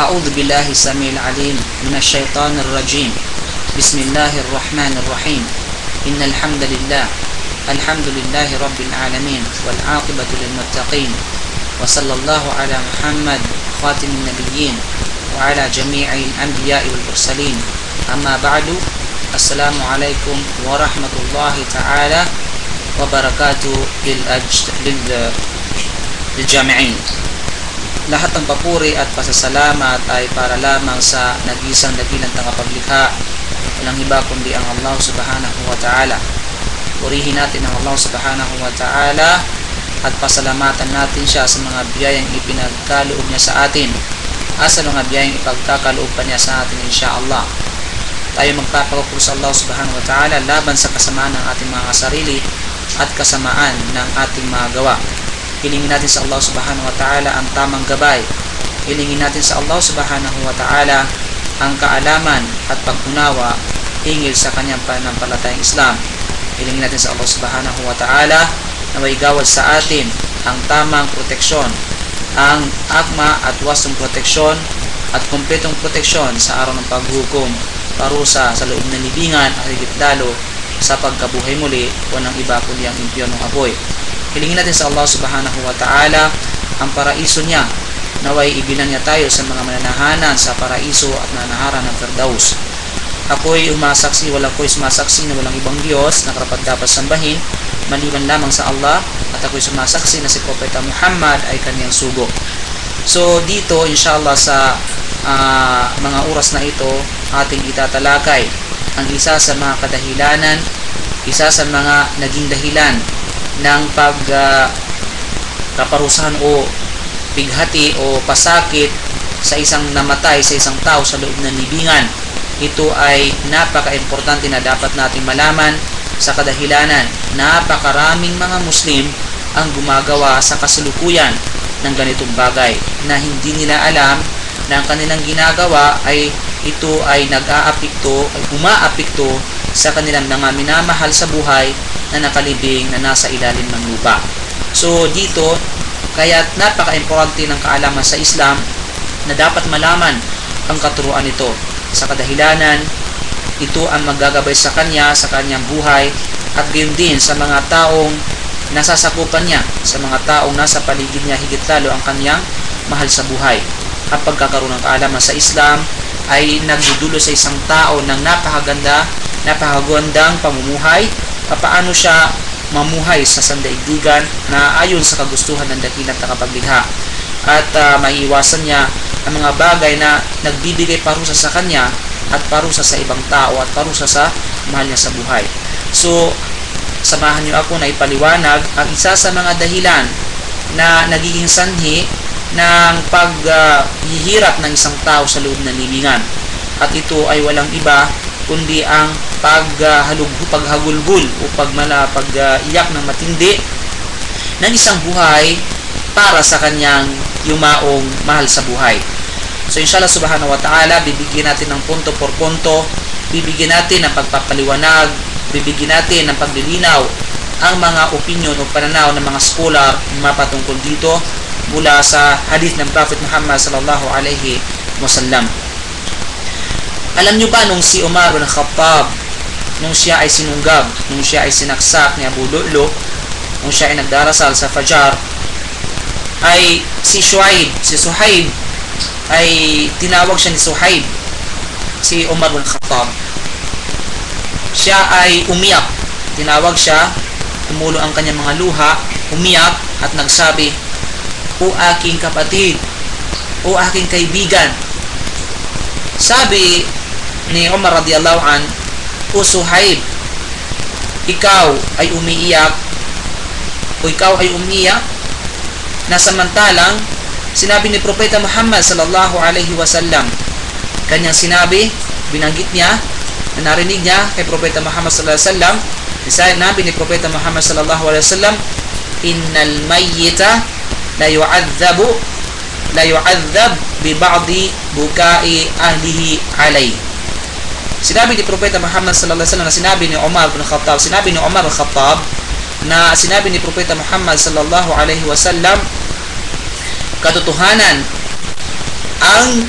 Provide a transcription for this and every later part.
أعوذ بالله السميع العليم من الشيطان الرجيم. بسم الله الرحمن الرحيم. إن الحمد لله الحمد لله رب العالمين والعاقبة للمتقين وصلى الله على محمد خاتم النبيين وعلى جميع الأنبياء والمرسلين. أما بعد السلام عليكم ورحمة الله تعالى وبركاته. للجامعين. Lahat ng papuri at pasasalamat ay para lamang sa nag-isang dakilang tagapaglikha walang iba kundi ang Allah subhanahu wa ta'ala. Purihin natin ang Allah subhanahu wa ta'ala at pasalamatan natin siya sa mga biyayang ipinagkaloob niya sa atin. At sa mga biyayang ipagkakaloob pa niya sa atin insyaAllah. Tayo magpapakapuro sa Allah subhanahu wa ta'ala laban sa kasamaan ng ating mga sarili at kasamaan ng ating mga gawa hilingin natin sa Allah subhanahu wa ta'ala ang tamang gabay. Hilingin natin sa Allah subhanahu wa ta'ala ang kaalaman at pagkunawa hingil sa kanyang panampalatayang Islam. Hilingin natin sa Allah subhanahu wa ta'ala na may gawad sa atin ang tamang proteksyon ang akma at wastong proteksyon at kumpletong proteksyon sa araw ng paghukom parusa sa loob ng libingan at higit lalo sa pagkabuhay muli o ng iba kundi ang impyonong apoy Hilingin natin sa Allah subhanahu wa ta'ala ang paraiso niya naway ibilang niya tayo sa mga mananahanan sa paraiso at nanaharan ng Firdaus. Ako'y umasaksi, wala ko'y sumasaksi na walang ibang Diyos na karapat dapat sambahin maliban lamang sa Allah at ako'y sumasaksi na si Propeta Muhammad ay kanyang sugo. So dito inshallah sa uh, mga oras na ito ating itatalakay ang isa sa mga kadahilanan, isa sa mga naging dahilan ng pag uh, o pighati o pasakit sa isang namatay sa isang tao sa loob ng libingan. Ito ay napaka-importante na dapat nating malaman sa kadahilanan. Napakaraming mga Muslim ang gumagawa sa kasalukuyan ng ganitong bagay na hindi nila alam na ang kanilang ginagawa ay ito ay nag-aapekto, umaapekto sa kanilang mga minamahal sa buhay na nakalibing na nasa ilalim ng lupa. So dito, kaya napaka-importante ng kaalaman sa Islam na dapat malaman ang katuruan nito. Sa kadahilanan, ito ang magagabay sa kanya, sa kanyang buhay, at gayon din sa mga taong nasasakupan niya, sa mga taong nasa paligid niya, higit lalo ang kanyang mahal sa buhay. Ang pagkakaroon ng kaalaman sa Islam ay nagdudulo sa isang tao ng napakaganda, napakagandang pamumuhay, paano siya mamuhay sa sandaigdigan na ayon sa kagustuhan ng dakilang takapaglikha at uh, maiiwasan niya ang mga bagay na nagbibigay parusa sa kanya at parusa sa ibang tao at parusa sa mahal niya sa buhay. So, samahan niyo ako na ipaliwanag ang isa sa mga dahilan na nagiging sanhi ng paghihirap uh, ng isang tao sa loob ng libingan. At ito ay walang iba kundi ang paghalug uh, paghagulgul o pagmala pag-iyak uh, ng matindi ng isang buhay para sa kanyang yumaong mahal sa buhay. So inshallah subhanahu wa ta'ala, bibigyan natin ng punto por punto, bibigyan natin ng pagpapaliwanag, bibigyan natin ng paglilinaw ang mga opinion o pananaw ng mga scholar mapatungkol dito mula sa hadith ng Prophet Muhammad sallallahu alaihi wasallam. Alam nyo ba nung si Umar bin Khattab nung siya ay sinunggab, nung siya ay sinaksak ni Abu Lu'lu, nung siya ay nagdarasal sa Fajar, ay si Shuaib, si Suhaib, ay tinawag siya ni Suhaib, si Umar bin Khattab. Siya ay umiyak. Tinawag siya, tumulo ang kanyang mga luha, umiyak at nagsabi, O aking kapatid, o aking kaibigan. Sabi ni Umar radiyallahu an, O Suhaib, ikaw ay umiiyak. O ikaw ay umiiyak. Na samantalang sinabi ni Propeta Muhammad sallallahu alaihi wasallam kanyang sinabi, binanggit niya na narinig niya kay Propeta Muhammad sallallahu alaihi wasallam sinabi ni Propeta Muhammad sallallahu alaihi wasallam innal mayyita la yu'adzabu la yu'adzab bi ba'di bukai ahlihi alayhi Sinabi ni Propeta Muhammad sallallahu alaihi wasallam na sinabi ni Umar bin Khattab, sinabi ni Umar bin Khattab na sinabi ni Propeta Muhammad sallallahu alaihi wasallam katotohanan ang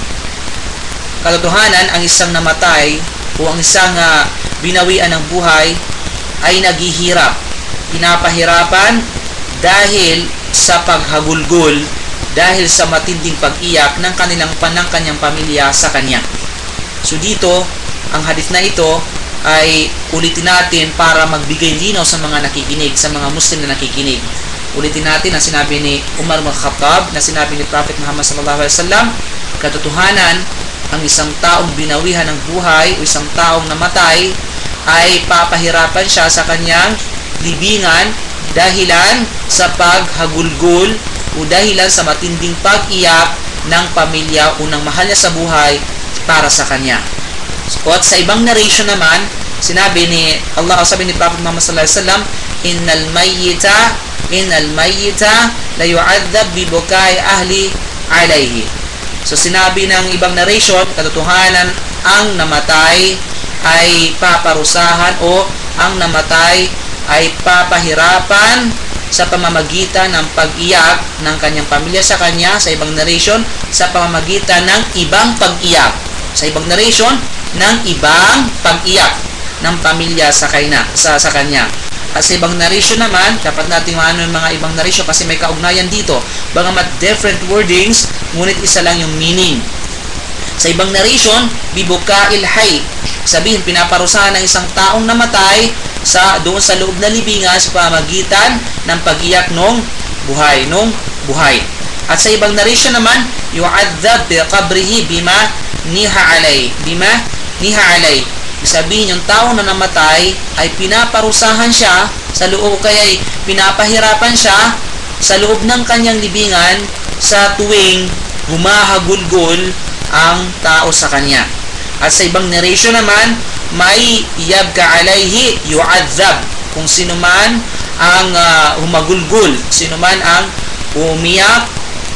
katotohanan ang isang namatay o ang isang uh, binawian ng buhay ay naghihirap pinapahirapan dahil sa paghagulgol dahil sa matinding pag-iyak ng kanilang panang kanyang pamilya sa kanya. So dito, ang hadith na ito ay ulitin natin para magbigay linaw sa mga nakikinig, sa mga Muslim na nakikinig. Ulitin natin ang sinabi ni Umar bin Khattab, na sinabi ni Prophet Muhammad sallallahu alaihi wasallam, katotohanan, ang isang taong binawihan ng buhay o isang taong namatay ay papahirapan siya sa kanyang libingan dahilan sa paghagulgol o dahilan sa matinding pag-iyak ng pamilya o ng mahal niya sa buhay para sa kanya. At sa ibang narration naman, sinabi ni Allah, sabi ni Prophet Muhammad sallallahu alaihi wasallam, innal mayyita innal mayyita la yu'adzab bi bukai ahli alayhi. So sinabi ng ibang narration, katotohanan ang namatay ay paparusahan o ang namatay ay papahirapan sa pamamagitan ng pag-iyak ng kanyang pamilya sa kanya sa ibang narration sa pamamagitan ng ibang pag-iyak. Sa ibang narration ng ibang pag-iyak ng pamilya sa kanya sa sa kanya. At sa ibang narration naman dapat nating maano yung mga ibang narration kasi may kaugnayan dito. Bagamat different wordings ngunit isa lang yung meaning. Sa ibang narration bibuka ilhay. Sabihin pinaparusahan ng isang taong namatay sa doon sa loob na libingan sa pamagitan ng pag-iyak nung buhay nung buhay. At sa ibang narration naman yu'adzab bi qabrihi bima niha alay. Bima niha alay. Sabihin yung tao na namatay ay pinaparusahan siya sa loob kaya ay pinapahirapan siya sa loob ng kanyang libingan sa tuwing humahagulgol ang tao sa kanya at sa ibang narration naman may yabka alayhi yu'adzab. Kung sino man ang uh, humagulgul sino man ang umiyak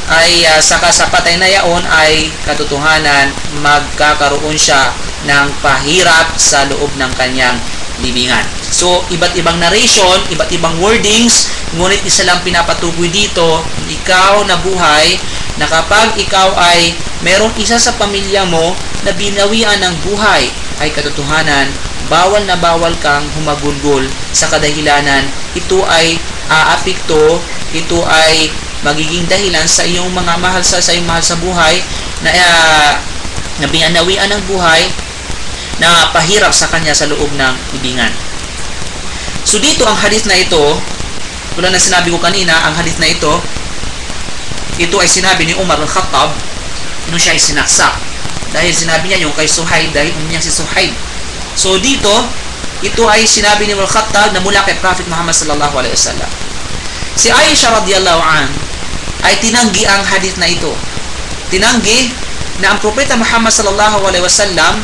ay uh, saka sa patay na yaon ay katotohanan magkakaroon siya ng pahirap sa loob ng kanyang libingan. So, iba't ibang narration, iba't ibang wordings, ngunit isa lang pinapatukoy dito, ikaw na buhay, na kapag ikaw ay merong isa sa pamilya mo na binawian ng buhay, ay katotohanan, bawal na bawal kang humagulgol sa kadahilanan. Ito ay aapikto, ito ay magiging dahilan sa iyong mga mahal sa, sa iyong mahal sa buhay na uh, na binawian ng buhay na pahirap sa kanya sa loob ng ibingan. So dito ang hadith na ito, tulad na sinabi ko kanina, ang hadith na ito, ito ay sinabi ni Umar al-Khattab nung siya ay sinaksak. Dahil sinabi niya yung kay Suhaib, dahil umiyak si Suhaib. So dito, ito ay sinabi ni Umar al-Khattab na mula kay Prophet Muhammad sallallahu alaihi wasallam. Si Aisha radhiyallahu an ay tinanggi ang hadith na ito. Tinanggi na ang propeta Muhammad sallallahu alaihi wasallam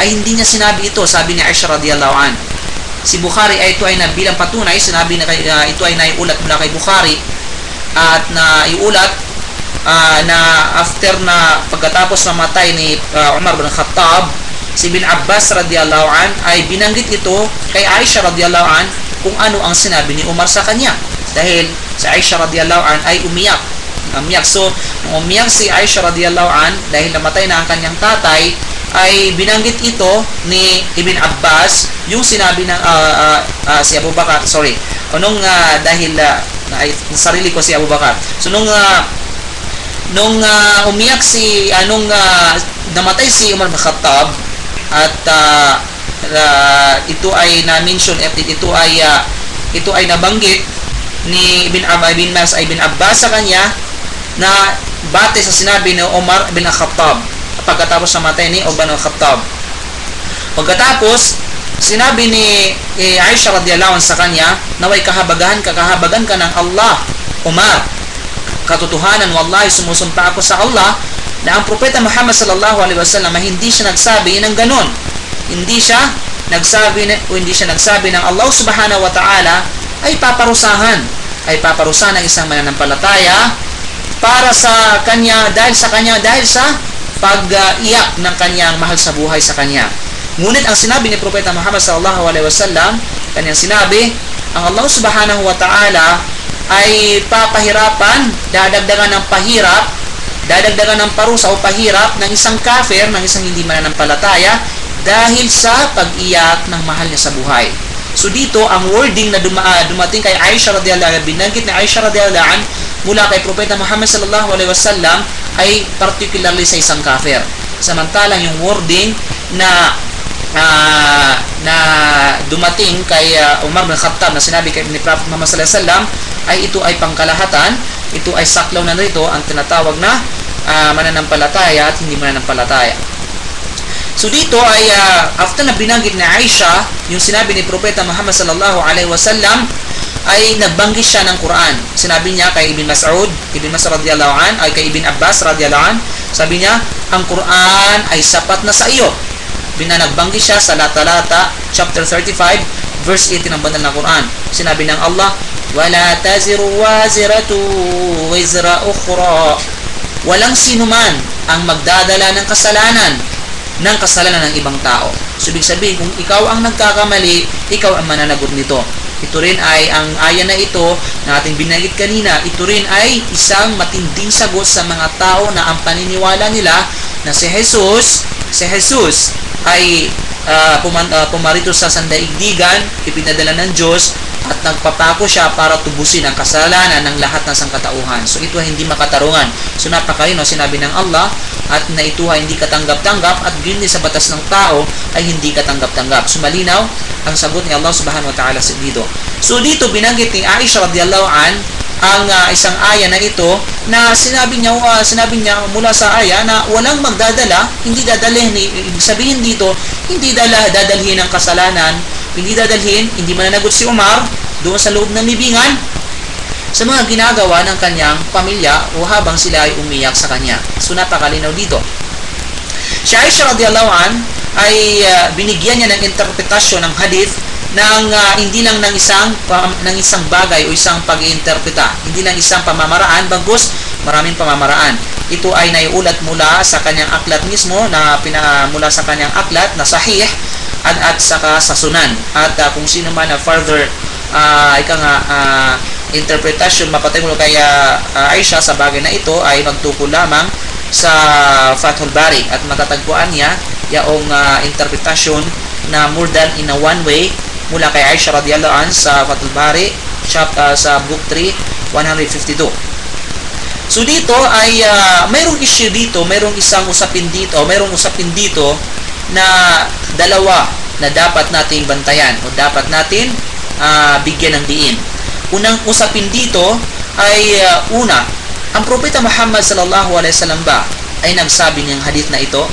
ay hindi niya sinabi ito, sabi ni Aisha radhiyallahu an. Si Bukhari ay ito ay nabilang patunay, sinabi na uh, ito ay naiulat mula kay Bukhari at na iulat uh, na after na pagkatapos namatay ni uh, Umar bin Khattab si bin Abbas radhiyallahu an ay binanggit ito kay Aisha radhiyallahu an kung ano ang sinabi ni Umar sa kanya dahil si Aisha radhiyallahu an ay umiyak umiyak so nung umiyak si Aisha radhiyallahu an dahil namatay na ang kanyang tatay ay binanggit ito ni Ibn Abbas yung sinabi ng uh, uh, uh, si Abu Bakar sorry. Nung uh, dahil uh, ay sarili ko si Abu Bakar. So nung uh, nung uh, umiyak si anong uh, namatay si Umar bin Khattab at uh, uh, ito ay na-mention at ito ay uh, ito ay nabanggit ni Ibn Abay bin Mas bin Abbas sa kanya na bate sa sinabi ni Umar bin Khattab pagkatapos namatay ni Umar bin Khattab. Pagkatapos sinabi ni eh, Aisha radhiyallahu anha sa kanya naway kahabagahan ka kahabagan ka ng Allah Umar. Katotohanan wallahi sumusumpa ako sa Allah na ang propeta Muhammad sallallahu alaihi wasallam hindi siya nagsabi ng ganon hindi siya nagsabi na, o hindi siya nagsabi ng Allah subhanahu wa ta'ala ay paparusahan. Ay paparusahan ng isang mananampalataya para sa kanya dahil sa kanya dahil sa pag-iyak ng kanyang mahal sa buhay sa kanya ngunit ang sinabi ni propeta Muhammad sallallahu alaihi wasallam kanyang sinabi ang Allah subhanahu wa ta'ala ay papahirapan, dadagdagan ng pahirap dadagdagan ng parusa o pahirap ng isang kafir, ng isang hindi mananampalataya dahil sa pag-iyak ng mahal niya sa buhay. So dito, ang wording na duma, uh, dumating kay Aisha radhiyallahu anha, binanggit ni Aisha radhiyallahu anha mula kay Propeta Muhammad sallallahu alaihi wasallam ay particularly sa isang kafir. Samantalang yung wording na uh, na dumating kay uh, Umar bin Khattab na sinabi kay ni Prophet Muhammad sallallahu alaihi wasallam ay ito ay pangkalahatan, ito ay saklaw na rito ang tinatawag na uh, mananampalataya at hindi mananampalataya. So dito ay uh, after na binanggit ni Aisha yung sinabi ni Propeta Muhammad sallallahu alaihi wasallam ay nagbanggit siya ng Quran. Sinabi niya kay Ibn Mas'ud, Ibn Mas'ud radiyallahu an, ay kay Ibn Abbas radiyallahu an, sabi niya, ang Quran ay sapat na sa iyo. Binanagbanggit siya sa Latalata chapter 35 verse 18 ng banal na Quran. Sinabi ng Allah, wala taziru waziratu wizra ukhra. Walang sinuman ang magdadala ng kasalanan ng kasalanan ng ibang tao. So, ibig sabihin, kung ikaw ang nagkakamali, ikaw ang mananagot nito. Ito rin ay, ang aya na ito na ating binanggit kanina, ito rin ay isang matinding sagot sa mga tao na ang paniniwala nila na si Jesus, si Jesus ay uh, puman, uh, pumarito sa sandaigdigan, ipinadala ng Diyos, at nagpapako siya para tubusin ang kasalanan ng lahat ng sangkatauhan. So ito ay hindi makatarungan. So napakalino sinabi ng Allah at na ito ay hindi katanggap-tanggap at din sa batas ng tao ay hindi katanggap-tanggap. So malinaw ang sagot ni Allah subhanahu wa ta'ala dito. So dito binanggit ni Aisha radiyallahu an ang uh, isang aya na ito na sinabi niya uh, sinabi niya mula sa aya na walang magdadala, hindi dadalhin ibig sabihin dito, hindi dala dadalhin ang kasalanan hindi dadalhin, hindi mananagot si Umar doon sa loob ng libingan sa mga ginagawa ng kanyang pamilya o habang sila ay umiyak sa kanya. So napakalinaw dito. Si Aisha radiallahu an ay uh, binigyan niya ng interpretasyon ng hadith ng uh, hindi lang ng isang pam, ng isang bagay o isang pag-iinterpreta, hindi lang isang pamamaraan bagkus maraming pamamaraan. Ito ay naiulat mula sa kanyang aklat mismo na pina, mula sa kanyang aklat na sahih at, at saka sa sunan. At uh, kung sino man na further uh, ika nga uh, interpretation mapatay kaya uh, Aisha sa bagay na ito ay magtukol lamang sa Fathul Bari at matatagpuan niya yaong uh, interpretation na more than in a one way mula kay Aisha radiyallahu an sa Fathul Bari chapter uh, sa book 3 152 So dito ay uh, mayroong issue dito, mayroong isang usapin dito, mayroong usapin dito na dalawa na dapat nating bantayan o dapat natin uh, bigyan ng diin. Unang usapin dito ay uh, una, ang propeta Muhammad sallallahu alaihi wasallam ba ay nagsabi ng hadith na ito?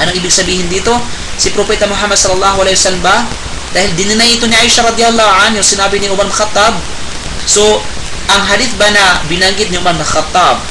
Anong ibig sabihin dito? Si propeta Muhammad sallallahu alaihi wasallam ba dahil dininay ito ni Aisha radhiyallahu anha yung sinabi ni Umar bin Khattab. So, ang hadith ba na binanggit ni Umar bin Khattab